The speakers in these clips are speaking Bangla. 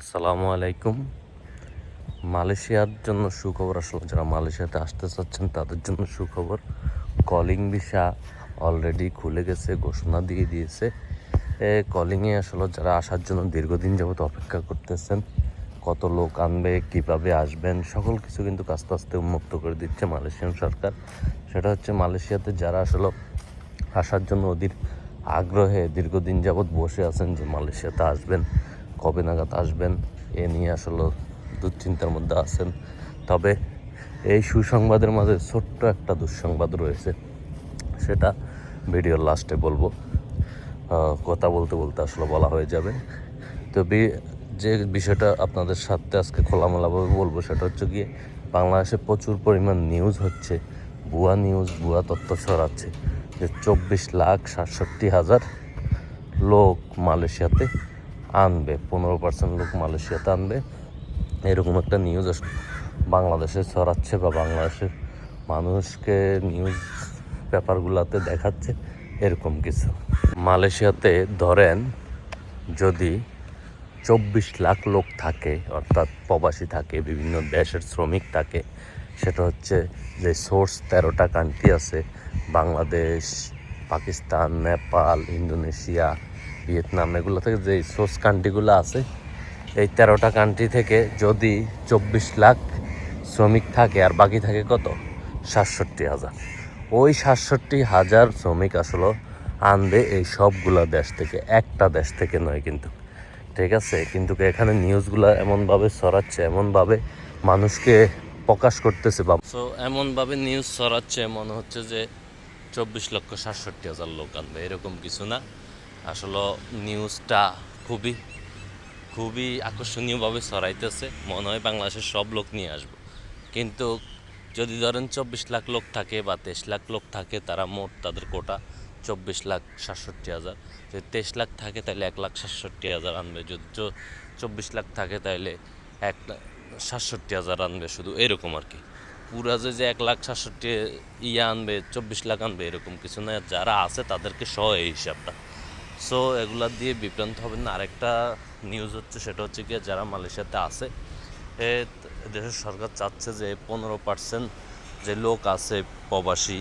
আসসালামু আলাইকুম। মালয়েশিয়ার জন্য সুখবর আসলে, যারা মালয়েশিয়াতে আসতে চাচ্ছেন তাদের জন্য সুখবর। কলিং ভিসা অলরেডি খুলে গেছে, ঘোষণা দিয়ে দিয়েছে। কলিংয়ে আসলে, যারা আসার জন্য দীর্ঘদিন যাবত অপেক্ষা করতেছেন, কত লোক আনবে, কীভাবে আসবেন, সকল কিছু কিন্তু আস্তে আস্তে উন্মুক্ত করে দিচ্ছে মালয়েশিয়ান সরকার। সেটা হচ্ছে মালয়েশিয়াতে যারা আসলে, আসার জন্য অধীর আগ্রহে দীর্ঘদিন যাবৎ বসে আছেন যে মালয়েশিয়াতে আসবেন। কবে নাগাদ আসবেন, এ নিয়ে আসলে দুশ্চিন্তার মধ্যে আছেন। তবে এই সুসংবাদের মাঝে ছোট্ট একটা দুঃসংবাদ রয়েছে, সেটা ভিডিওর লাস্টে বলব। কথা বলতে বলতে আসলে বলা হয়ে যাবে। তো যে বিষয়টা আপনাদের সাথে আজকে খোলামেলাভাবে বলব, সেটা হচ্ছে গিয়ে বাংলাদেশে প্রচুর পরিমাণ নিউজ হচ্ছে, ভুয়া নিউজ ভুয়া তথ্য ছড়াচ্ছে। যে চব্বিশ লাখ সাতষট্টি হাজার লোক মালয়েশিয়াতে আনবে, পনেরো পার্সেন্ট লোক মালয়েশিয়াতে আনবে। এরকম একটা নিউজ বাংলাদেশে ছড়াচ্ছে বা বাংলাদেশের মানুষকে নিউজ পেপারগুলোতে দেখাচ্ছে, এরকম কিছু। মালয়েশিয়াতে ধরেন যদি চব্বিশ লাখ লোক থাকে, অর্থাৎ প্রবাসী থাকে, বিভিন্ন দেশের শ্রমিক থাকে, সেটা হচ্ছে যে সোর্স তেরোটা কান্ট্রি আছে, বাংলাদেশ, পাকিস্তান, নেপাল, ইন্দোনেশিয়া ভিয়েতনাম, এগুলো থেকে যে সোর্স কান্ট্রিগুলো আছে, এই তেরোটা কান্ট্রি থেকে যদি চব্বিশ লাখ শ্রমিক থাকে আর বাকি থাকে কত? সাতষট্টি হাজার। ওই সাতষট্টি হাজার শ্রমিক আসলে আনবে এই সবগুলা দেশ থেকে, একটা দেশ থেকে নয় কিন্তু। ঠিক আছে? কিন্তু এখানে নিউজগুলো এমনভাবে ছড়াচ্ছে, এমনভাবে মানুষকে প্রকাশ করতেছে বা সো এমনভাবে নিউজ ছড়াচ্ছে মনে হচ্ছে যে চব্বিশ লক্ষ সাতষট্টি হাজার লোক আনবে, এরকম কিছু না। আসলে নিউজটা খুবই খুবই আকর্ষণীয়ভাবে ছড়াইতেছে। মনে হয় বাংলাদেশের সব লোক নিয়ে আসব। কিন্তু যদি ধরেন চব্বিশ লাখ লোক থাকে বা তেইশ লাখ লোক থাকে, তারা মোট তাদের কোটা চব্বিশ লাখ সাতষট্টি হাজার। যদি তেইশ লাখ থাকে, তাহলে এক লাখ সাতষট্টি হাজার আনবে। যদি চব্বিশ লাখ থাকে, তাহলে এক সাতষট্টি হাজার আনবে শুধু। এরকম আর কি। পুরা যে যে এক লাখ সাতষট্টি ইয়ে আনবে, চব্বিশ লাখ আনবে, এরকম কিছু না। যারা আছে, তাদেরকে সহ এই হিসাবটা। সো এগুলা দিয়ে বিভ্রান্ত হবেন না। আরেকটা নিউজ হচ্ছে, সেটা হচ্ছে কি যারা মালয়েশিয়াতে আছে, এ দেশের সরকার চাচ্ছে যে পনেরো পার্সেন্ট যে লোক আছে প্রবাসী,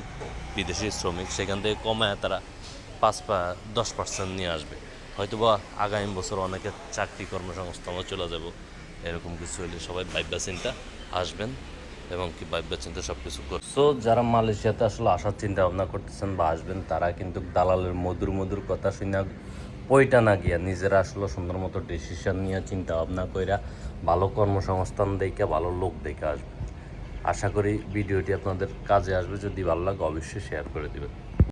বিদেশি শ্রমিক, সেখান থেকে কমায় তারা পাঁচ দশ পার্সেন্ট নিয়ে আসবে। হয়তো বা আগামী বছর অনেকে চাকরি কর্মসংস্থানও চলে যাব, এরকম কিছু হলে সবাই ভাববা চিন্তা, আসবেন। এবং কি ভাববে চিন্তা সব কিছু করবে সো যারা মালয়েশিয়াতে আসলে আসার চিন্তা ভাবনা করতেছেন বা আসবেন, তারা কিন্তু দালালের মধুর মধুর কথা শুনে ওইটা না গিয়া নিজেরা আসলে সুন্দর মতো ডিসিশন নিয়ে চিন্তা ভাবনা কইরা ভালো কর্মসংস্থান দেখে, ভালো লোক দেখে আসবে আশা করি ভিডিওটি আপনাদের কাজে আসবে। যদি ভালো লাগে অবশ্যই শেয়ার করে দিবেন।